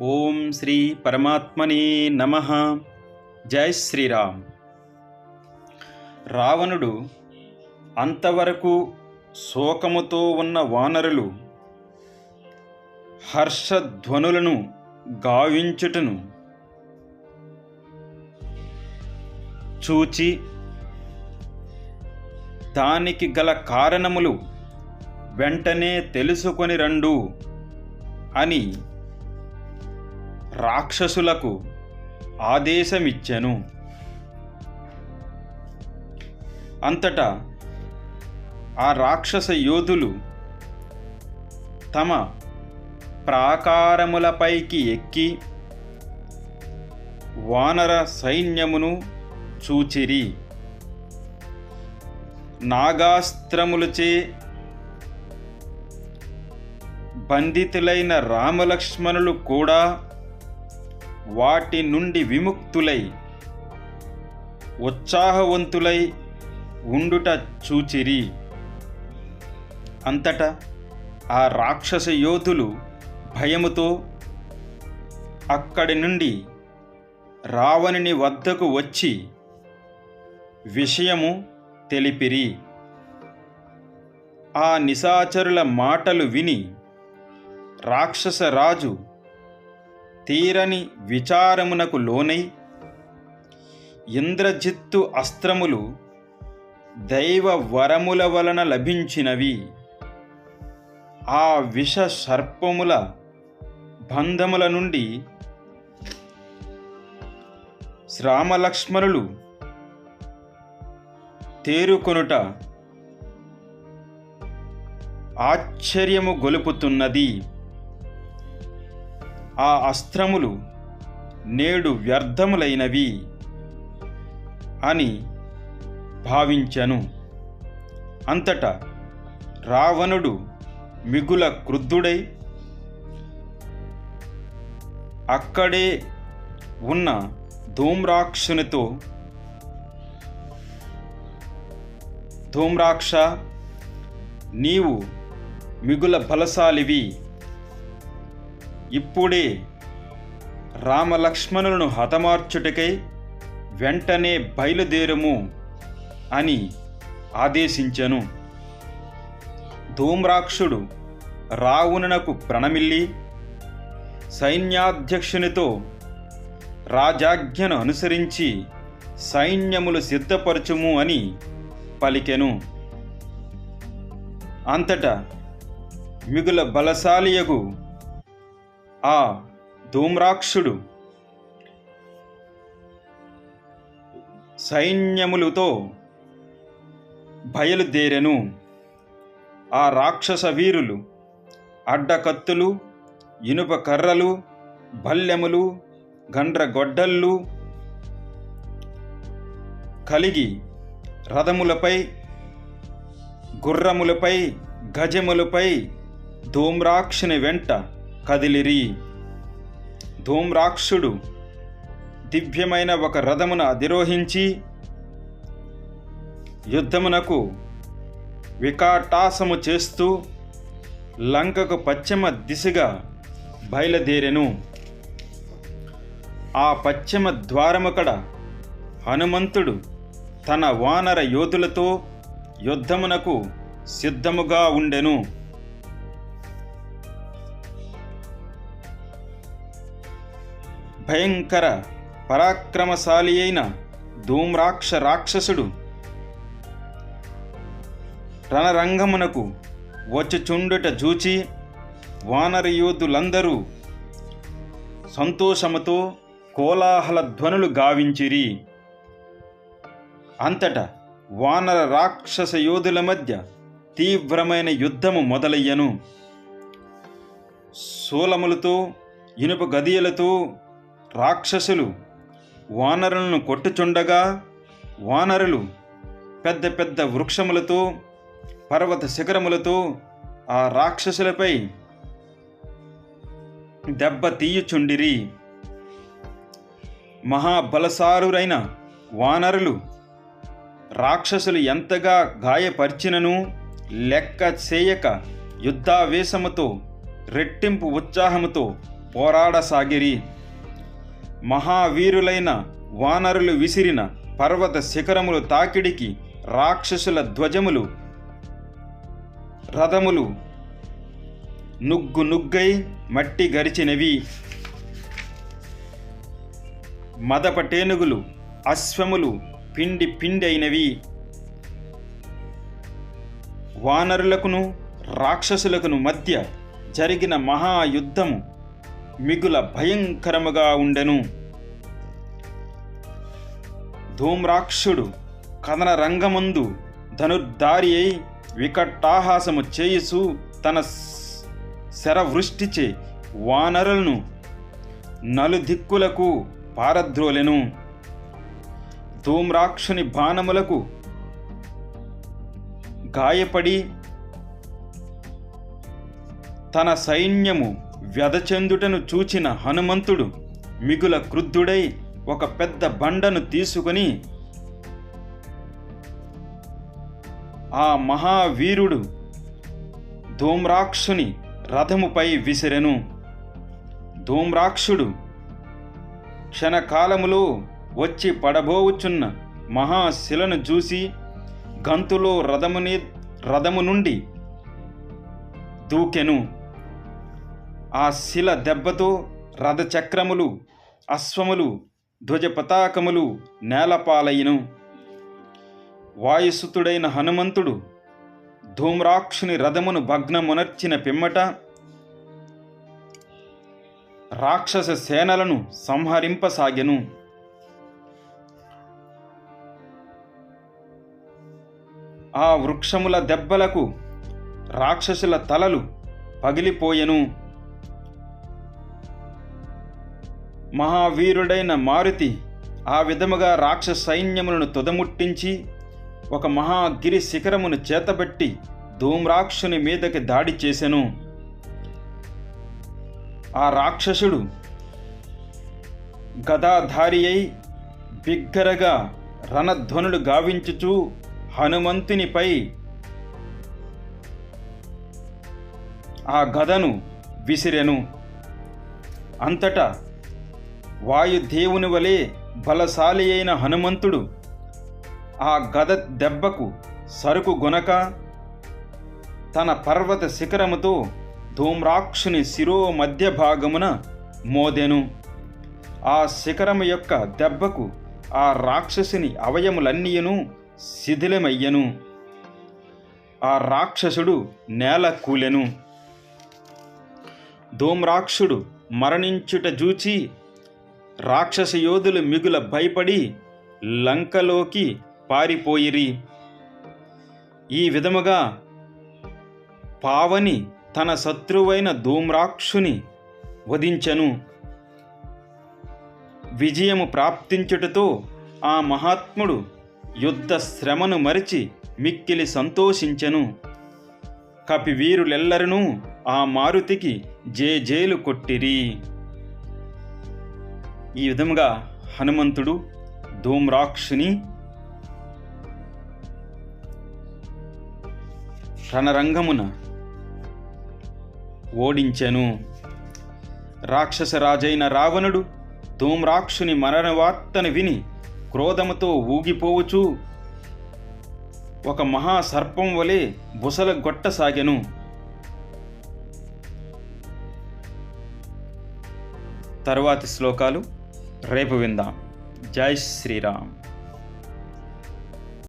ఓం శ్రీ పరమాత్మనే నమ. జై శ్రీరామ్. రావణుడు అంతవరకు శోకముతో ఉన్న వానరులు హర్షధ్వనులను గావించుటను చూచి దానికి గల కారణములు వెంటనే తెలుసుకొని రండు అని రాక్షసులకు ఆదేశమిచ్చెను. అంతటా ఆ రాక్షస యోధులు తమ ప్రాకారములపైకి ఎక్కి వానర సైన్యమును చూచిరి. నాగాస్త్రములచే బంధితులైన రామలక్ష్మణులు కూడా వాటి నుండి విముక్తులై ఉత్సాహవంతులై ఉండుట చూచిరి. అంతటా ఆ రాక్షస యోధులు భయముతో అక్కడి నుండి రావణుని వద్దకు వచ్చి విషయము తెలిపిరి. ఆ నిశాచరుల మాటలు విని రాక్షసరాజు తీరని విచారమునకు లోనై ఇంద్రజిత్తు అస్త్రములు దైవ వరముల వలన లభించినవి. ఆ విష సర్పముల బంధముల నుండి శ్రామలక్ష్మణులు తేరుకొనుట ఆశ్చర్యము గొలుపుతున్నది. ఆ అస్త్రములు నేడు వ్యర్థములైనవి అని భావించను. అంతటా రావణుడు మిగుల క్రుద్ధుడై అక్కడే ఉన్న ధూమ్రాక్షునితో ధూమ్రాక్ష నీవు మిగుల బలశాలివి. ఇప్పుడే రామలక్ష్మణులను హతమార్చుటకై వెంటనే బయలుదేరము అని ఆదేశించెను. ధూమ్రాక్షుడు రావణునకు ప్రణమిల్లి సైన్యాధ్యక్షునితో రాజాజ్ఞను అనుసరించి సైన్యములు సిద్ధపరచుము అని పలికెను. అంతటా మిగుల బలశాలియగు ఆ ధూమ్రాక్షుడు. సైన్యములతో బయలుదేరెను. ఆ రాక్షస వీరులు అడ్డకత్తులు ఇనుప కర్రలు భల్లెములు గండ్రగొడ్డళ్ళు కలిగి రథములపై గుర్రములపై గజములపై ధూమ్రాక్షుని వెంట కదిలిరి. ధూమ్రాక్షుడు దివ్యమైన ఒక రథమును అధిరోహించి యుద్ధమునకు వికాటాసము చేస్తూ లంకకు పశ్చిమ దిశగా బయలుదేరెను. ఆ పశ్చిమ ద్వారముకడ హనుమంతుడు తన వానర యోధులతో యుద్ధమునకు సిద్ధముగా ఉండెను. భయంకర పరాక్రమశాలి అయిన ధూమ్రాక్ష రాక్షసుడు రణరంగమునకు వచ్చుచుండుట చూచి వానర యోధులందరూ సంతోషముతో కోలాహల ధ్వనులు గావించిరి. అంతటా వానర రాక్షస యోధుల మధ్య తీవ్రమైన యుద్ధము మొదలయ్యను. శూలములతో ఇనుప గదియలతో రాక్షసులు వానరులను కొట్టుచుండగా వానరులు పెద్ద పెద్ద వృక్షములతో పర్వత శిఖరములతో ఆ రాక్షసులపై దెబ్బ తీయుచుండిరి. మహాబలసారురైన వానరులు రాక్షసులు ఎంతగా గాయపరిచినను లెక్క చేయక యుద్ధావేశముతో రెట్టింపు ఉత్సాహముతో పోరాడసాగిరి. మహావీరులైన వానరులు విసిరిన పర్వత శిఖరములు తాకిడికి రాక్షసుల ధ్వజములు రథములు నుగ్గు నుగ్గై మట్టి గరిచినవి. మదపటేనుగులు అశ్వములు పిండి పిండి అయినవి వానరులకును రాక్షసులకును మధ్య జరిగిన మహాయుద్ధము మిగుల భయంకరముగా ఉండెను. ధూమ్రాక్షుడు కథన రంగమందు ధనుర్ధారి అయి వికటాహాసము చేయుచు తన శరవృష్టిచే వానరులను నలుదిక్కులకు పారద్రోలెను. ధూమ్రాక్షుని బాణములకు గాయపడి తన సైన్యము వ్యధచెందుటను చూచిన హనుమంతుడు మిగుల క్రుద్ధుడై ఒక పెద్ద బండను తీసుకొని ఆ మహావీరుడు ధూమ్రాక్షుని రథముపై విసిరెను. ధూమ్రాక్షుడు క్షణకాలములో వచ్చి పడబోవుచున్న మహాశిలను చూసి గంతులో రథముని రథము నుండి దూకెను. ఆ శిల దెబ్బతో రథచక్రములు అశ్వములు ధ్వజ పతాకములు నేలపాలయ్యను వాయుసుతుడైన హనుమంతుడు ధూమ్రాక్షుని రథమును భగ్నమునర్చిన పిమ్మట రాక్షస సేనలను సంహరింపసాగెను. ఆ వృక్షముల దెబ్బలకు రాక్షసుల తలలు పగిలిపోయెను. మహావీరుడైన మారుతి ఆ విధముగా రాక్షస సైన్యములను తుదముట్టించి ఒక మహాగిరి శిఖరమును చేతబట్టి ధూమ్రాక్షుని మీదకి దాడి చేసెను. ఆ రాక్షసుడు గదాధారి అయి బిగ్గరగా రణధ్వనులు గావించుచూ హనుమంతునిపై ఆ గదను విసిరెను. అంతటా వాయుదేవుని వలె బలశాలి అయిన హనుమంతుడు ఆ గద దెబ్బకు సరుకు గొనక తన పర్వత శిఖరముతో ధూమ్రాక్షుని శిరో మధ్య భాగమున మోదెను. ఆ శిఖరము యొక్క దెబ్బకు ఆ రాక్షసుని అవయములన్నీయును శిథిలమయ్యను. ఆ రాక్షసుడు నేల కూలెను. ధూమ్రాక్షుడు మరణించుట జూచి రాక్షస యోధులు మిగుల భయపడి లంకలోకి పారిపోయిరి. ఈ విధముగా పావని తన శత్రువైన ధూమ్రాక్షుని వధించెను. విజయము ప్రాప్తించుటతో ఆ మహాత్ముడు యుద్ధ శ్రమను మరిచి మిక్కిలి సంతోషించెను. కపివీరులెల్లరనూ ఆ మారుతికి జేజేలు కొట్టిరి. ఈ విధముగా హనుమంతుడు ధూమ్రాక్షుని రణరంగమున ఓడించెను. రాక్షసరాజైన రావణుడు ధూమ్రాక్షుని మరణ వార్తను విని క్రోధముతో ఊగిపోవుచూ ఒక మహాసర్పం వలె బుసల గొట్టసాగెను. తరువాతి శ్లోకాలు రేపు విందాం. జై శ్రీరామ్.